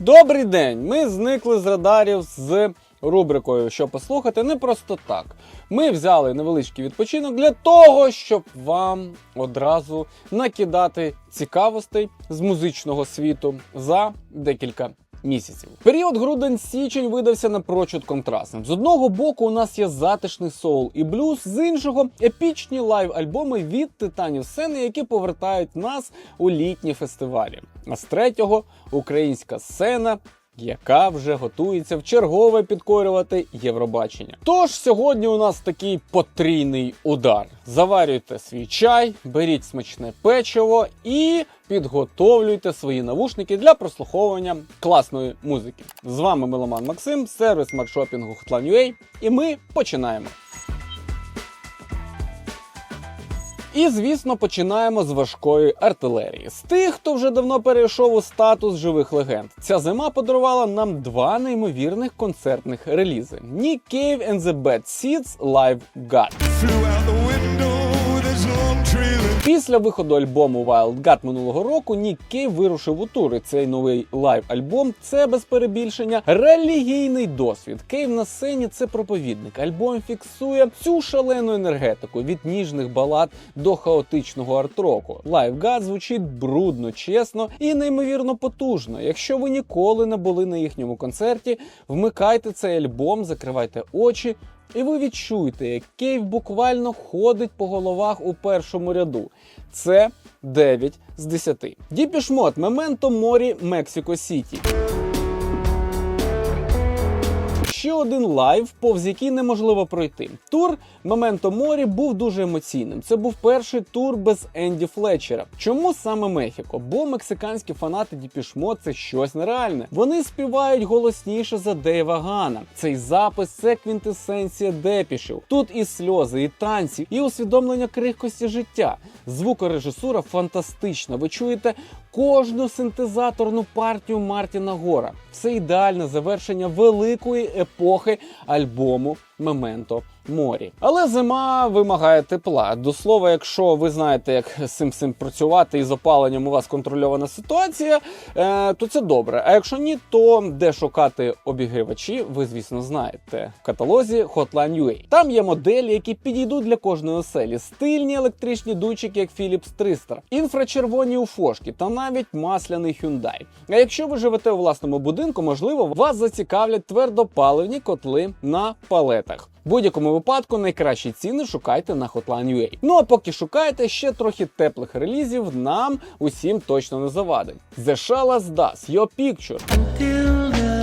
Добрий день! Ми зникли з радарів з рубрикою Що послухати не просто так. Ми взяли невеличкий відпочинок для того, щоб вам одразу накидати цікавостей з музичного світу за декілька місяців. Період грудень-січень видався напрочуд контрастним. З одного боку, у нас є затишний соул і блюз, з іншого епічні лайв-альбоми від титанів сцени, які повертають нас у літні фестивалі. А з третього українська сцена. Яка вже готується в чергове підкорювати Євробачення. Тож сьогодні у нас такий потрійний удар. Заварюйте свій чай, беріть смачне печиво і підготовлюйте свої навушники для прослуховування класної музики. З вами Меломан Максим, сервіс маршопінгу Hotline.ua, і ми починаємо. І, звісно, починаємо з важкої артилерії. З тих, хто вже давно перейшов у статус живих легенд. Ця зима подарувала нам два неймовірних концертних релізи: Nick Cave and the Bad Seeds Live God. Після виходу альбому Wild God минулого року Нік Кейв вирушив у тур. І Цей новий лайв-альбом це без перебільшення релігійний досвід. Кейв на сцені це проповідник. Альбом фіксує цю шалену енергетику від ніжних балад до хаотичного арт-року. Live God звучить брудно, чесно і неймовірно потужно. Якщо ви ніколи не були на їхньому концерті, вмикайте цей альбом, закривайте очі. І ви відчуєте, як Кейв буквально ходить по головах у першому ряду. Це 9 з 10. Діпішмот Мементо Морі Мексико Сіті. Ще один лайв, повз який неможливо пройти. Тур Мементо Морі був дуже емоційним. Це був перший тур без Енді Флетчера. Чому саме Мехіко? Бо мексиканські фанати Діпішмо це щось нереальне. Вони співають голосніше за Дейва Гана. Цей запис це квінтесенція депішів. Тут і сльози, і танці, і усвідомлення крихкості життя. Звукорежисура фантастична. Ви чуєте кожну синтезаторну партію Мартіна Гора. Це ідеальне завершення великої епохи альбому Мементо Морі. Але зима вимагає тепла. До слова, якщо ви знаєте, як з цим цим працювати і з опаленням у вас контрольована ситуація, е, то це добре. А якщо ні, то де шукати обігрівачі, ви звісно знаєте в каталозі Hotline UA. Там є моделі, які підійдуть для кожної оселі, стильні електричні дуйчики, як Philips 300, інфрачервоні уфошки та навіть масляний Hyundai. А якщо ви живете у власному будинку, можливо, вас зацікавлять твердопаливні котли на палетах. В будь-якому випадку найкращі ціни шукайте на Hotline.ua. Ну а поки шукаєте ще трохи теплих релізів, нам усім точно не завадить. The Shala's Das, Your Picture.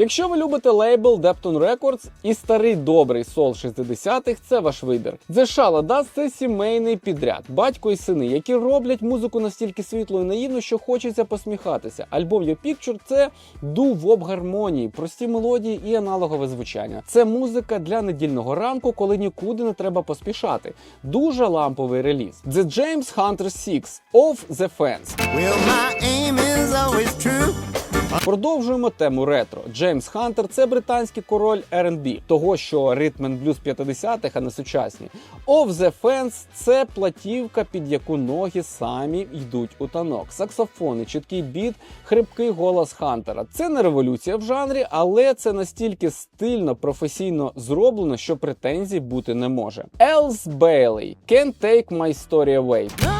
Якщо ви любите лейбл Depton Records і старий добрий сол 60-х, це ваш вибір. The Shala Das – це сімейний підряд, батько і сини, які роблять музику настільки світло і наївно, що хочеться посміхатися. Альбом Your Picture – це ду-воп гармонії, прості мелодії і аналогове звучання. Це музика для недільного ранку, коли нікуди не треба поспішати. Дуже ламповий реліз. The James Hunter 6 Of The Fans. Well, my aim is always true. Продовжуємо тему ретро. Джеймс Хантер це британський король R&B, того що ритм and блюз 50-х, а не сучасні. Of the Fence – це платівка, під яку ноги самі йдуть у танок. Саксофони, чіткий біт, хрипкий голос Хантера. Це не революція в жанрі, але це настільки стильно, професійно зроблено, що претензій бути не може. Елс Бейлей Can't Take My Story Away.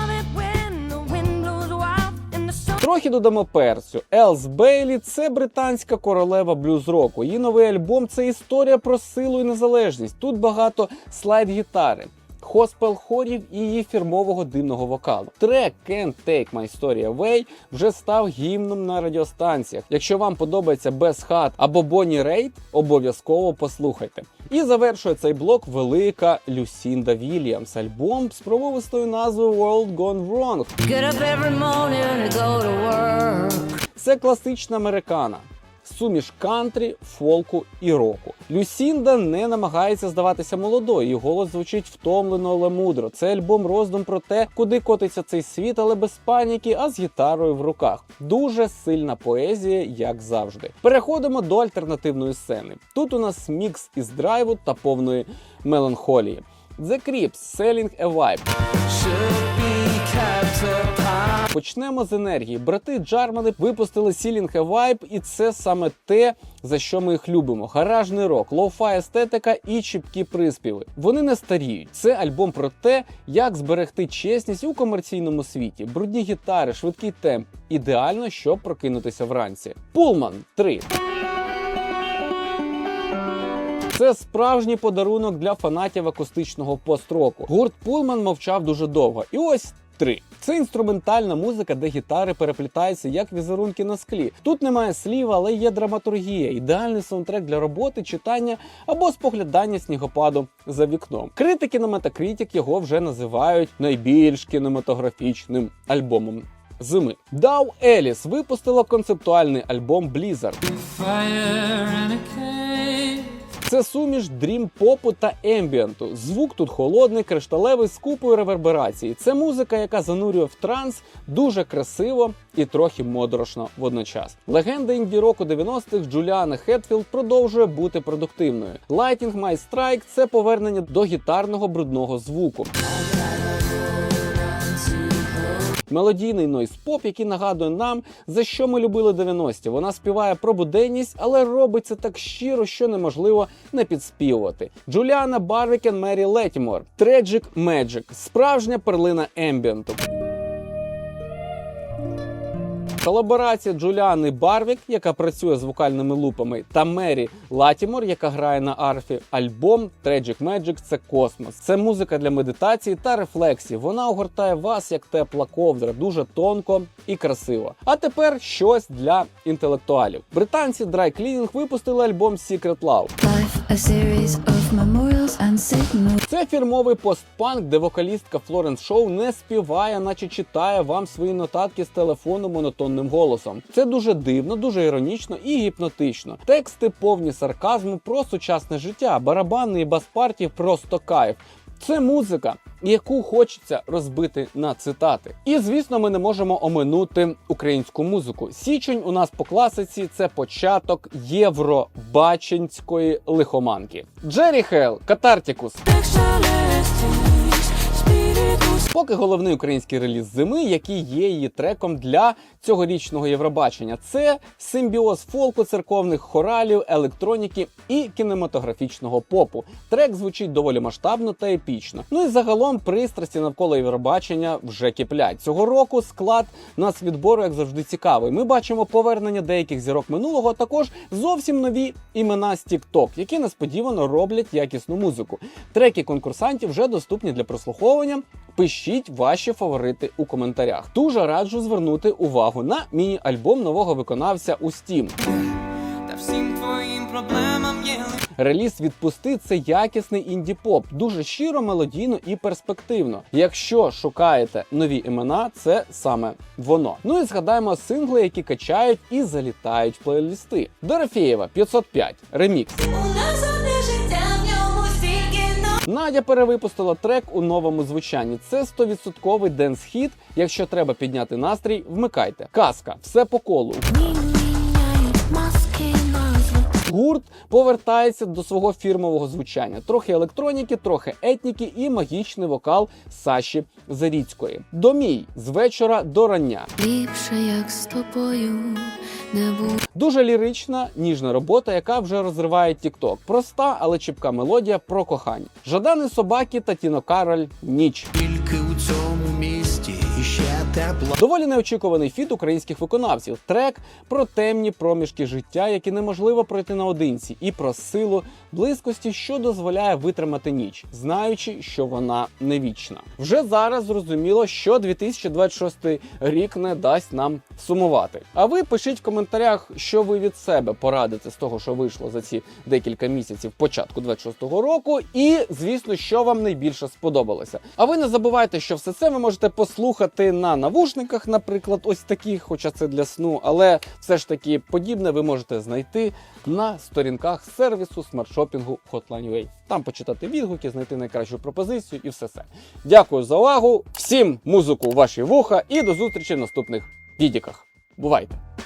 Трохи додамо перцю. Елс Бейлі це британська королева блюз-року. Її новий альбом це історія про силу і незалежність. Тут багато слайд-гітари. Хоспел хорів і її фірмового димного вокалу. Трек Can't Take My Story Away вже став гімном на радіостанціях. Якщо вам подобається Без Хат або Бонні Рейд, обов'язково послухайте. І завершує цей блок велика Люсінда Вільямс, альбом з промовистою назвою World Gone Wrong. Get up every morning to go to work. Це класична американа. Суміш кантрі, фолку і року. Люсінда не намагається здаватися молодою. Її голос звучить втомлено, але мудро. Це альбом роздум про те, куди котиться цей світ, але без паніки, а з гітарою в руках. Дуже сильна поезія, як завжди. Переходимо до альтернативної сцени. Тут у нас мікс із драйву та повної меланхолії. The Crips, Selling a Vibe. Почнемо з енергії. Брати Джармани випустили Ceiling a Vibe, і це саме те, за що ми їх любимо: гаражний рок, лоу-фай естетика і чіпкі приспіви. Вони не старіють. Це альбом про те, як зберегти чесність у комерційному світі, брудні гітари, швидкий темп. Ідеально, щоб прокинутися вранці. Пулман 3. Це справжній подарунок для фанатів акустичного пост-року. Гурт Пулман мовчав дуже довго. І ось. Три це інструментальна музика, де гітари переплітаються як візерунки на склі. Тут немає слів, але є драматургія, ідеальний саундтрек для роботи, читання або споглядання снігопаду за вікном. Критики на Metacritic його вже називають найбільш кінематографічним альбомом зими. Дау Еліс випустила концептуальний альбом Blizzard. fire and a. Це суміш дрім-попу та ембієнту. Звук тут холодний, кришталевий з купою реверберації. Це музика, яка занурює в транс дуже красиво і трохи модрошно водночас. Легенда інді-року 90-х Джуліана Хетфілд продовжує бути продуктивною. Lighting My Strike – це повернення до гітарного брудного звуку. Мелодійний нойз поп, який нагадує нам, за що ми любили 90-ті. Вона співає про буденність, але робить це так щиро, що неможливо не підспівувати. Джуліана Барвікен, Мері Летімор, Tragic Magic, справжня перлина ембієнту. Колаборація Джуліани Барвік, яка працює з вокальними лупами, та Мері Латімор, яка грає на арфі. Альбом Tragic Magic – це космос. Це музика для медитації та рефлексії. Вона огортає вас як тепла ковдра, дуже тонко і красиво. А тепер щось для інтелектуалів. Британці Dry Cleaning випустили альбом Secret Love. Це фірмовий постпанк, де вокалістка Флоренс Шоу не співає, наче читає вам свої нотатки з телефону монотонним голосом. Це дуже дивно, дуже іронічно і гіпнотично. Тексти повні сарказму про сучасне життя, барабани і бас-партії просто кайф. Це музика, яку хочеться розбити на цитати. І звісно, ми не можемо оминути українську музику. Січень у нас по класиці це початок євробаченської лихоманки. Джері Хейл, Катартікус. Поки головний український реліз зими, який є її треком для цьогорічного Євробачення, це симбіоз фолку, церковних хоралів, електроніки і кінематографічного попу. Трек звучить доволі масштабно та епічно. Ну і загалом пристрасті навколо Євробачення вже киплять. Цього року склад нацвідбору, як завжди, цікавий. Ми бачимо повернення деяких зірок минулого, а також зовсім нові імена з TikTok, які несподівано роблять якісну музику. Треки конкурсантів вже доступні для прослуховування. Пишіть ваші фаворити у коментарях. Дуже раджу звернути увагу на міні-альбом нового виконавця у Steam. Та всім твоїм проблемам є Реліз відпусти це якісний інді-поп, дуже щиро, мелодійно і перспективно. Якщо шукаєте нові імена, це саме воно. Ну і згадаємо сингли, які качають і залітають в плейлісти. Дорофєєва 505 ремікс. Надя перевипустила трек у новому звучанні. Це 100% денс-хіт. Якщо треба підняти настрій, вмикайте. Казка, все по колу. Гурт повертається до свого фірмового звучання. Трохи електроніки, трохи етніки і магічний вокал Саші Заріцької. Домій з вечора до рання. Ліпше, як з тобою не буде. Дуже лірична, ніжна робота, яка вже розриває TikTok. Проста, але чіпка мелодія про кохання. Жадани собаки та Тіно Кароль ніч. Тільки у цьому іще тепло. Доволі неочікуваний фіт українських виконавців. Трек про темні проміжки життя, які неможливо пройти наодинці, і про силу близькості, що дозволяє витримати ніч, знаючи, що вона не вічна. Вже зараз зрозуміло, що 2026 рік не дасть нам сумувати. А ви пишіть в коментарях, що ви від себе порадите з того, що вийшло за ці декілька місяців початку 26-го року, і звісно, що вам найбільше сподобалося. А ви не забувайте, що все це ви можете послухати на навушниках, наприклад, ось таких, хоча це для сну, але все ж таки подібне ви можете знайти на сторінках сервісу смартшопінгу Hotline.ua. Там почитати відгуки, знайти найкращу пропозицію і все це. Дякую за увагу. Всім музику у ваші вуха і до зустрічі в наступних відіках. Бувайте!